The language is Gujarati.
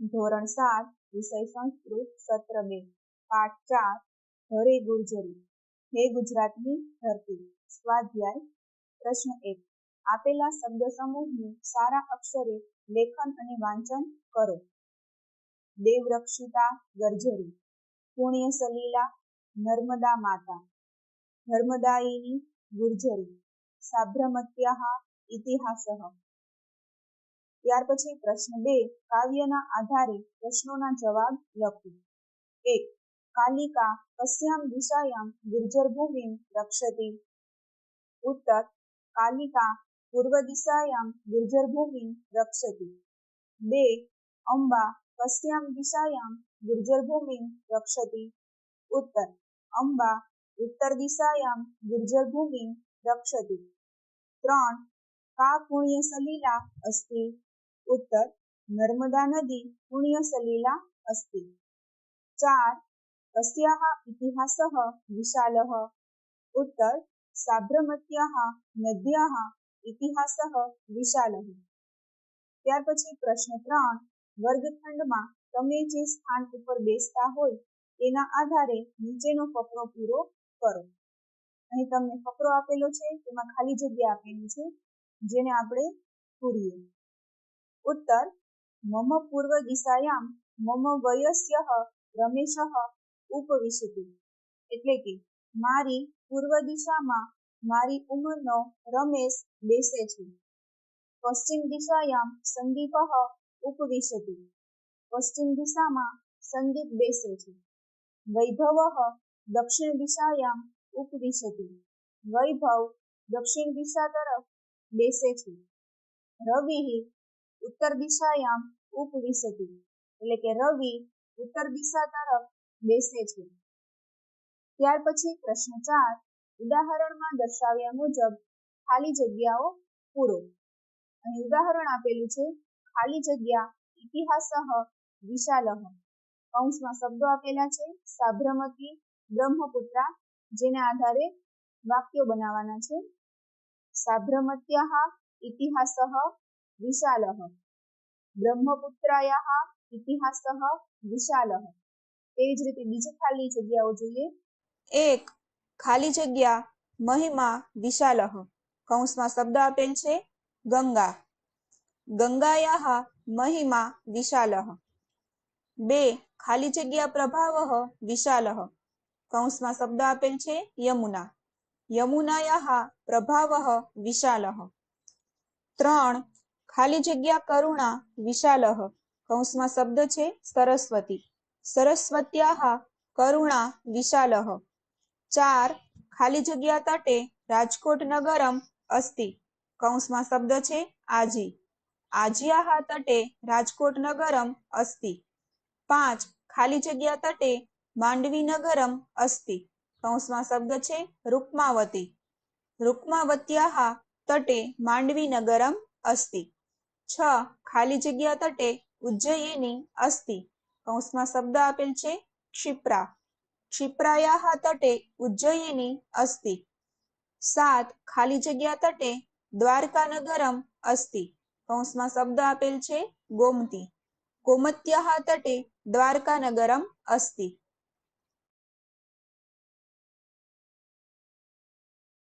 ધોરણ સાત વિષય સંસ્કૃત સત્ર બે, પાઠ ચાર હરે ગુર્જરી. હે ગુજરાતની ધરતી, સ્વાધ્યાય, પ્રશ્ન એક. આપેલા શબ્દ સમૂહનું સારા અક્ષરે લેખન અને વાંચન કરો. દેવરક્ષિતા ગર્જરી. પુણ્ય સલીલા નર્મદા માતા. નર્મદાયિની ગુર્જરી. સાબ્રમત્યા ઇતિહાસઃ. ત્યાર પછી પ્રશ્ન બે, કાવ્યના આધારે પ્રશ્નોના જવાબ લખો. એક, કાલિકા કસ્યામ દિશાયામ ગુર્જર ભૂમિમ રક્ષતી. ઉત્તર, કાલિકા પૂર્વ દિશાયામ ગુર્જર ભૂમિમ રક્ષતી. બે, અંબા કસ્યામ દિશાયામ ગુર્જર ભૂમિમ રક્ષતી. ઉત્તર, અંબા ઉત્તર દિશાયામ ગુર્જર ભૂમિમ રક્ષતી. ત્રણ, કા પુણ્ય સલીલા અસ્તિ. ઉત્તર નર્મદા નદી પુણ્ય સલીલા અસ્તિ ચાર કસ્યાः ઇતિહાસ વિશાલ ઉત્તર સાબરમત્યા નદ્યા ઇતિહાસ વિશાલ ત્યાર પછી પ્રશ્ન ત્રણ વર્ગખંડમાં તમે જે સ્થાન ઉપર બેસતા હોય, તેના આધારે નીચેનો ફકરો પૂરો કરો. અહીં તમને ફકરો આપેલો છે, તેમાં ખાલી જગ્યા આપેલી છે, જેને આપણે પૂરીએ. ઉત્તર મમ પૂર્વ દિશાયામ મમ વયસ્ય રમેશ ઉપવિશતિ એટલે કે મારી પૂર્વ દિશામાં મારી ઉંમરનો રમેશ બેસે છે પશ્ચિમ દિશાયામ સંદીપ ઉપવિશતિ પશ્ચિમ દિશામાં સંદીપ બેસે છે વૈભવ દક્ષિણ દિશાયામ ઉપવિશતિ વૈભવ દક્ષિણ દિશા તરફ બેસે છે રવિ ઉત્તર દિશાયામ ઉપવિશતિ એટલે કે રવિ ઉત્તર દિશા તરફ બેસે છે. ત્યાર પછી પ્રશ્ન ચાર, ઉદાહરણમાં દર્શાવ્યા મુજબ ખાલી જગ્યાઓ પૂરો. અહીં ઉદાહરણ આપેલું છે, ખાલી જગ્યા ઇતિહાસઃ વિશાલહ. કૌંસમાં શબ્દો આપેલા છે, સાભ્રમતી બ્રહ્મપુત્રા, જેના આધારે વાક્યો બનાવવાના છે. સાબરમત્યા ઇતિહાસઃ વિશાલઃ બ્રહ્મપુત્રાયાહ ઇતિહાસઃ વિશાલઃ તેવી જ રીતે બીજી ખાલી જગ્યાઓ જોઈએ એક ખાલી જગ્યા મહિમા વિશાલઃ કૌંસમાં શબ્દ આપેલ છે ગંગા ગંગાયાહ મહિમા વિશાલઃ બે ખાલી જગ્યા પ્રભાવ વિશાલઃ કૌંસમાં શબ્દ આપેલ છે યમુના યમુનાયાહ પ્રભાવ વિશાલઃ ત્રણ ખાલી જગ્યા કરુણા વિશાલહ, કૌંસમાં શબ્દ છે સરસ્વતી. સરસ્વત્યાः કરુણા વિશાલહ. ચાર, ખાલી જગ્યા તટે રાજકોટ નગરમ અસ્તિ. કૌંસમાં શબ્દ છે આજી. આજ્યાः તટે રાજકોટ નગરમ અસ્તિ. પાંચ, ખાલી જગ્યા તટે માંડવી નગરમ અસ્તિ. કૌંસમાં શબ્દ છે રૂકમાવતી. રૂકમાવત્યાः તટે માંડવી નગરમ અસ્તિ. છ. ખાલી જગ્યા તટે ઉજ્જયિની અસ્તિ કૌંસમાં શબ્દ આપેલ છે ક્ષિપ્રા. ક્ષિપ્રાયા તટે ઉજ્જયિની અસ્તિ સાત. ખાલી જગ્યા તટે દ્વારકા નગરમ અસ્તિ કૌંસમાં શબ્દ આપેલ છે ગોમતી. ગોમત્યા તટે દ્વારકા નગરમ અસ્તિ